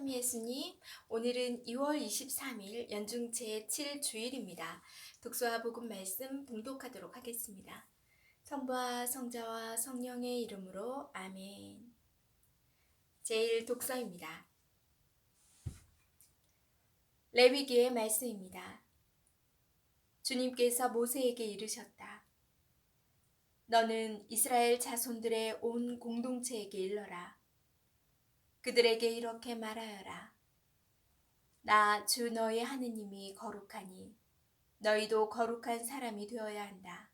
참 예수님, 오늘은 2월 23일 연중 제7주일입니다. 독서와 복음 말씀 봉독하도록 하겠습니다. 성부와 성자와 성령의 이름으로 아멘. 제1 독서입니다. 레위기의 말씀입니다. 주님께서 모세에게 이르셨다. 너는 이스라엘 자손들의 온 공동체에게 일러라. 그들에게 이렇게 말하여라. 나 주 너의 하느님이 거룩하니 너희도 거룩한 사람이 되어야 한다.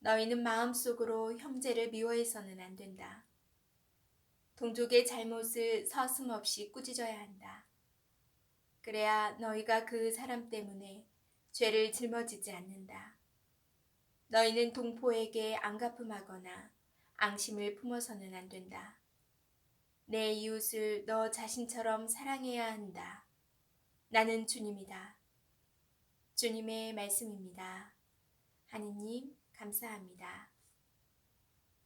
너희는 마음속으로 형제를 미워해서는 안 된다. 동족의 잘못을 서슴없이 꾸짖어야 한다. 그래야 너희가 그 사람 때문에 죄를 짊어지지 않는다. 너희는 동포에게 안 갚음하거나 앙심을 품어서는 안 된다. 내 이웃을 너 자신처럼 사랑해야 한다. 나는 주님이다. 주님의 말씀입니다. 하느님, 감사합니다.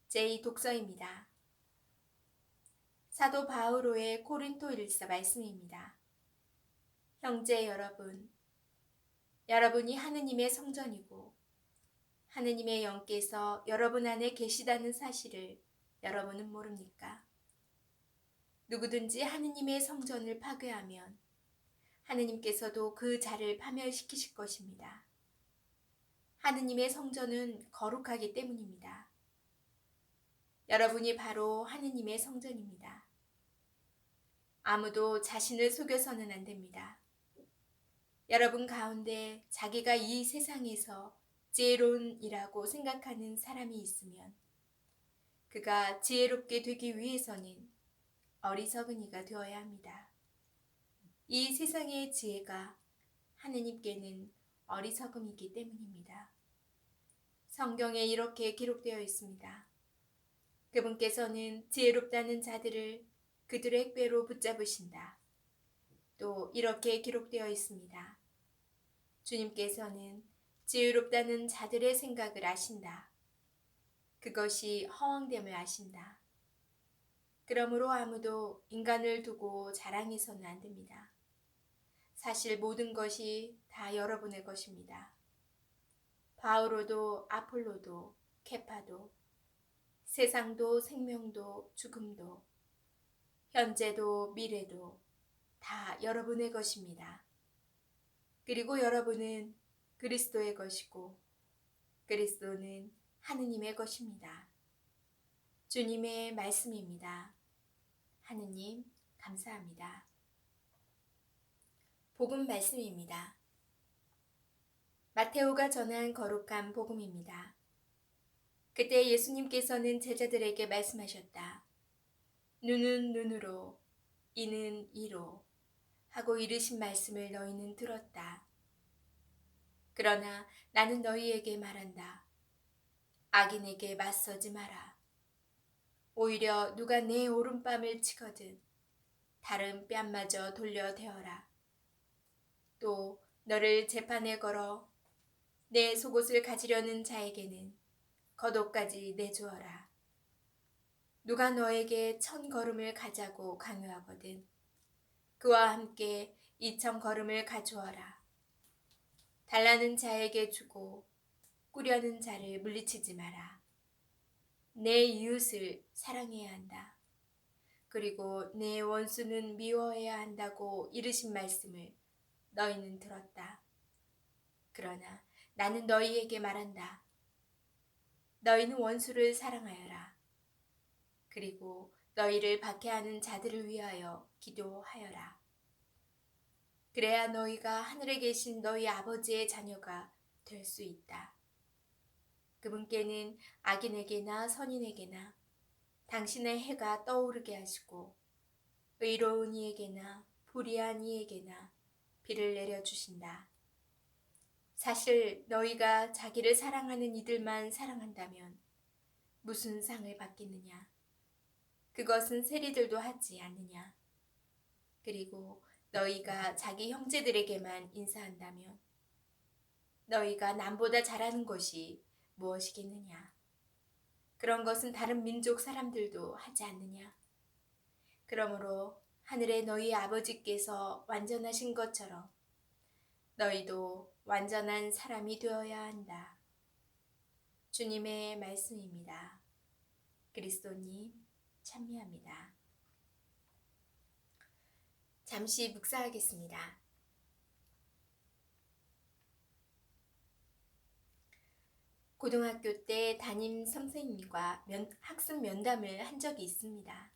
제2 독서입니다. 사도 바우로의 코린토 일서 말씀입니다. 형제 여러분, 여러분이 하느님의 성전이고 하느님의 영께서 여러분 안에 계시다는 사실을 여러분은 모릅니까? 누구든지 하느님의 성전을 파괴하면 하느님께서도 그 자를 파멸시키실 것입니다. 하느님의 성전은 거룩하기 때문입니다. 여러분이 바로 하느님의 성전입니다. 아무도 자신을 속여서는 안 됩니다. 여러분 가운데 자기가 이 세상에서 지혜로운이라고 생각하는 사람이 있으면 그가 지혜롭게 되기 위해서는 어리석은 이가 되어야 합니다. 이 세상의 지혜가 하느님께는 어리석음이기 때문입니다. 성경에 이렇게 기록되어 있습니다. 그분께서는 지혜롭다는 자들을 그들의 꾀로 붙잡으신다. 또 이렇게 기록되어 있습니다. 주님께서는 지혜롭다는 자들의 생각을 아신다. 그것이 허황됨을 아신다. 그러므로 아무도 인간을 두고 자랑해서는 안 됩니다. 사실 모든 것이 다 여러분의 것입니다. 바오로도 아폴로도 케파도 세상도 생명도 죽음도 현재도 미래도 다 여러분의 것입니다. 그리고 여러분은 그리스도의 것이고 그리스도는 하느님의 것입니다. 주님의 말씀입니다. 하느님, 감사합니다. 복음 말씀입니다. 마테오가 전한 거룩한 복음입니다. 그때 예수님께서는 제자들에게 말씀하셨다. 눈은 눈으로, 이는 이로 하고 이르신 말씀을 너희는 들었다. 그러나 나는 너희에게 말한다. 악인에게 맞서지 마라. 오히려 누가 내 오른뺨을 치거든 다른 뺨마저 돌려 대어라. 또 너를 재판에 걸어 내 속옷을 가지려는 자에게는 겉옷까지 내주어라. 누가 너에게 천 걸음을 가자고 강요하거든 그와 함께 이천 걸음을 가져와라. 달라는 자에게 주고 꾸려는 자를 물리치지 마라. 내 이웃을 사랑해야 한다. 그리고 내 원수는 미워해야 한다고 이르신 말씀을 너희는 들었다. 그러나 나는 너희에게 말한다. 너희는 원수를 사랑하여라. 그리고 너희를 박해하는 자들을 위하여 기도하여라. 그래야 너희가 하늘에 계신 너희 아버지의 자녀가 될 수 있다. 그분께는 악인에게나 선인에게나 당신의 해가 떠오르게 하시고 의로운 이에게나 불의한 이에게나 비를 내려주신다. 사실 너희가 자기를 사랑하는 이들만 사랑한다면 무슨 상을 받겠느냐? 그것은 세리들도 하지 않느냐? 그리고 너희가 자기 형제들에게만 인사한다면 너희가 남보다 잘하는 것이 무엇이겠느냐? 그런 것은 다른 민족 사람들도 하지 않느냐? 그러므로 하늘의 너희 아버지께서 완전하신 것처럼 너희도 완전한 사람이 되어야 한다. 주님의 말씀입니다. 그리스도님 찬미합니다. 잠시 묵상하겠습니다. 고등학교 때 담임 선생님과 면, 학습 면담을 한 적이 있습니다.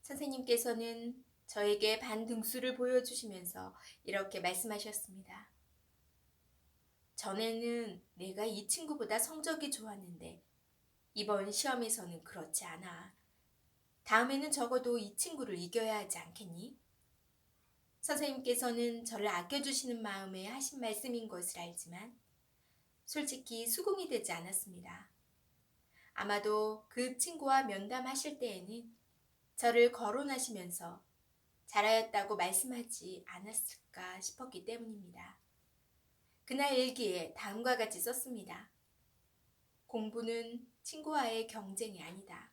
선생님께서는 저에게 반등수를 보여주시면서 이렇게 말씀하셨습니다. 전에는 내가 이 친구보다 성적이 좋았는데 이번 시험에서는 그렇지 않아. 다음에는 적어도 이 친구를 이겨야 하지 않겠니? 선생님께서는 저를 아껴주시는 마음에 하신 말씀인 것을 알지만 솔직히 수긍이 되지 않았습니다. 아마도 그 친구와 면담하실 때에는 저를 거론하시면서 잘하였다고 말씀하지 않았을까 싶었기 때문입니다. 그날 일기에 다음과 같이 썼습니다. 공부는 친구와의 경쟁이 아니다.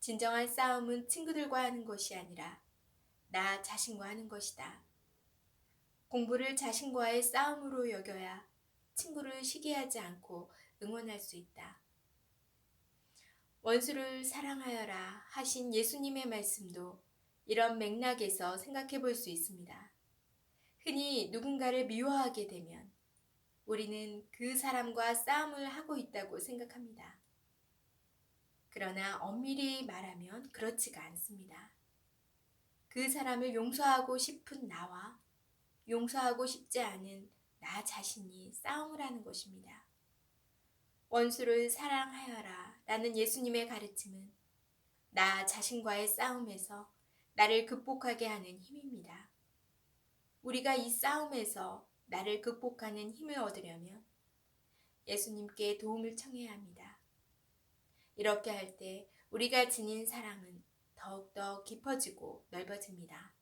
진정한 싸움은 친구들과 하는 것이 아니라 나 자신과 하는 것이다. 공부를 자신과의 싸움으로 여겨야 친구를 시기하지 않고 응원할 수 있다. 원수를 사랑하여라 하신 예수님의 말씀도 이런 맥락에서 생각해 볼 수 있습니다. 흔히 누군가를 미워하게 되면 우리는 그 사람과 싸움을 하고 있다고 생각합니다. 그러나 엄밀히 말하면 그렇지가 않습니다. 그 사람을 용서하고 싶은 나와 용서하고 싶지 않은 나 자신이 싸움을 하는 것입니다. 원수를 사랑하여라 라는 예수님의 가르침은 나 자신과의 싸움에서 나를 극복하게 하는 힘입니다. 우리가 이 싸움에서 나를 극복하는 힘을 얻으려면 예수님께 도움을 청해야 합니다. 이렇게 할 때 우리가 지닌 사랑은 더욱더 깊어지고 넓어집니다.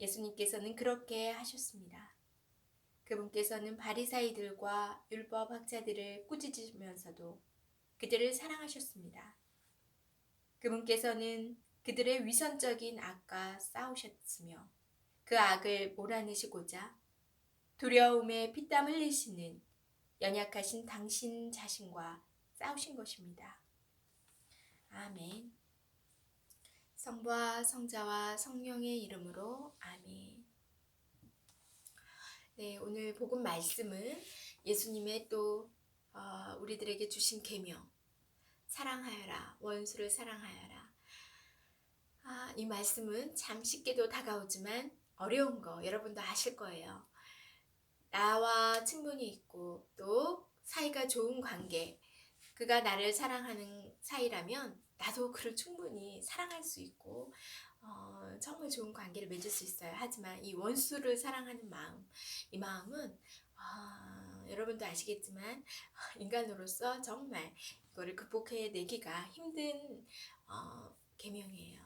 예수님께서는 그렇게 하셨습니다. 그분께서는 바리사이들과 율법 학자들을 꾸짖으면서도 그들을 사랑하셨습니다. 그분께서는 그들의 위선적인 악과 싸우셨으며 그 악을 몰아내시고자 두려움에 피땀 흘리시는 연약하신 당신 자신과 싸우신 것입니다. 아멘. 성부와 성자와 성령의 이름으로 아멘. 네, 오늘 복음 말씀은 예수님의 또 어, 우리들에게 주신 계명 사랑하여라 원수를 사랑하여라 아, 이 말씀은 참 쉽게도 다가오지만 어려운 거 여러분도 아실 거예요. 나와 친분이 있고 또 사이가 좋은 관계 그가 나를 사랑하는 사이라면 나도 그를 충분히 사랑할 수 있고 어, 정말 좋은 관계를 맺을 수 있어요. 하지만 이 원수를 사랑하는 마음, 이 마음은 어, 여러분도 아시겠지만 인간으로서 정말 이거를 극복해내기가 힘든 어, 계명이에요.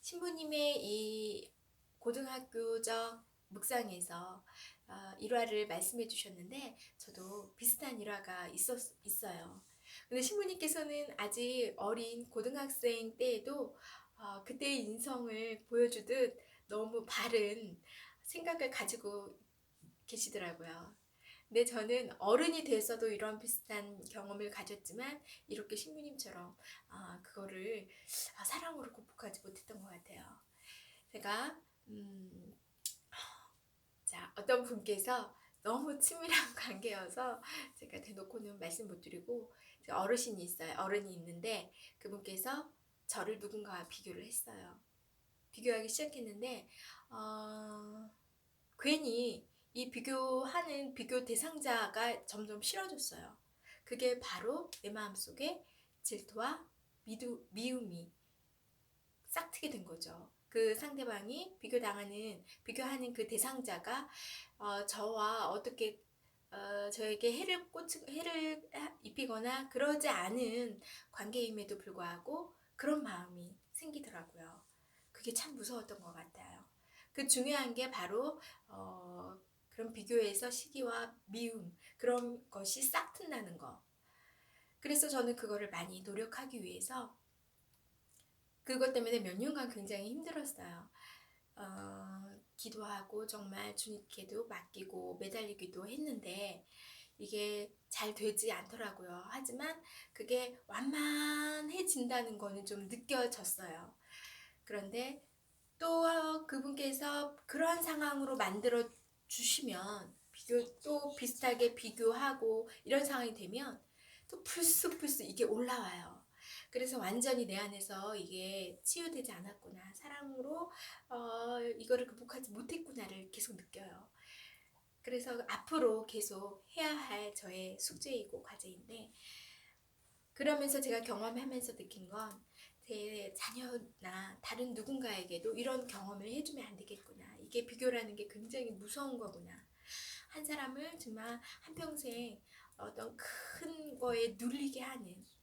신부님의 이 고등학교적 묵상에서 어, 일화를 말씀해 주셨는데 저도 비슷한 일화가 있었, 있어요. 근데 신부님께서는 아직 어린 고등학생 때에도 어, 그때의 인성을 보여주듯 너무 바른 생각을 가지고 계시더라고요. 근데 저는 어른이 돼서도 이런 비슷한 경험을 가졌지만 이렇게 신부님처럼 아, 그거를 아, 사랑으로 극복하지 못했던 것 같아요. 제가 음, 자 어떤 분께서 너무 친밀한 관계여서 제가 대놓고는 말씀 못 드리고 어르신이 있어요. 어른이 있는데 그분께서 저를 누군가와 비교를 했어요. 비교하기 시작했는데 어, 괜히 이 비교하는 비교 대상자가 점점 싫어졌어요. 그게 바로 내 마음속에 질투와 미두, 미움이 싹트게 된 거죠. 그 상대방이 비교당하는 비교하는 그 대상자가 어, 저와 어떻게 어, 저에게 해를 꽂 해를 입히거나 그러지 않은 관계임에도 불구하고 그런 마음이 생기더라고요. 그게 참 무서웠던 것 같아요. 그 중요한 게 바로 어, 그런 비교에서 시기와 미움 그런 것이 싹 튼다는 거. 그래서 저는 그거를 많이 노력하기 위해서 그것 때문에 몇 년간 굉장히 힘들었어요. 어, 기도하고 정말 주님께도 맡기고 매달리기도 했는데 이게 잘 되지 않더라고요. 하지만 그게 완만해진다는 거는 좀 느껴졌어요. 그런데 또 그분께서 그런 상황으로 만들어 주시면 비교 또 비슷하게 비교하고 이런 상황이 되면 또 불쑥불쑥 이게 올라와요. 그래서 완전히 내 안에서 이게 치유되지 않았구나. 사랑으로 어, 이거를 극복하지 못했구나를 계속 느껴요. 그래서 앞으로 계속 해야 할 저의 숙제이고 과제인데 그러면서 제가 경험하면서 느낀 건 제 자녀나 다른 누군가에게도 이런 경험을 해주면 안 되겠구나. 이게 비교라는 게 굉장히 무서운 거구나. 한 사람을 정말 한평생 어떤 큰 거에 눌리게 하는 어,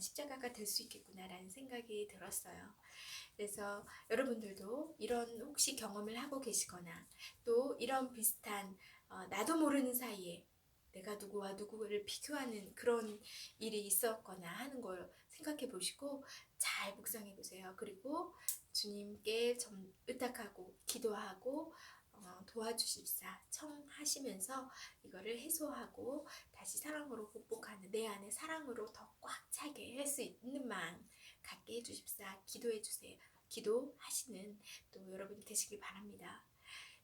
십자가가 될 수 있겠구나라는 생각이 들었어요. 그래서 여러분들도 이런 혹시 경험을 하고 계시거나 또 이런 비슷한 어, 나도 모르는 사이에 내가 누구와 누구를 비교하는 그런 일이 있었거나 하는 걸 생각해 보시고 잘 묵상해 보세요. 그리고 주님께 좀 의탁하고 기도하고 어, 도와주십사 청하시면서 이거를 해소하고 다시 사랑으로 극복하는 내 안에 사랑으로 더 꽉 차게 할 수 있는 마음 갖게 해주십사 기도해 주세요. 기도하시는 또 여러분이 되시길 바랍니다.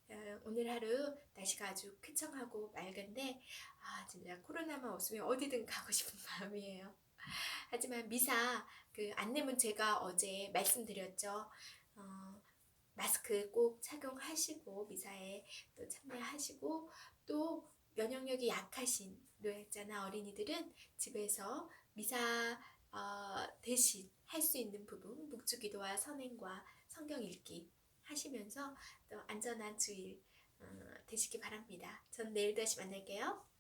어, 오늘 하루 날씨가 아주 쾌청하고 맑은데 아 진짜 코로나만 없으면 어디든 가고 싶은 마음이에요. 하지만 미사 그 안내문 제가 어제 말씀드렸죠. 어, 마스크 꼭 착용하시고 미사에 또 참여하시고 또 면역력이 약하신 노약자나 어린이들은 집에서 미사 어, 대신 할 수 있는 부분 묵주기도와 선행과 성경 읽기 하시면서 또 안전한 주일 어, 되시기 바랍니다. 전 내일 다시 만날게요.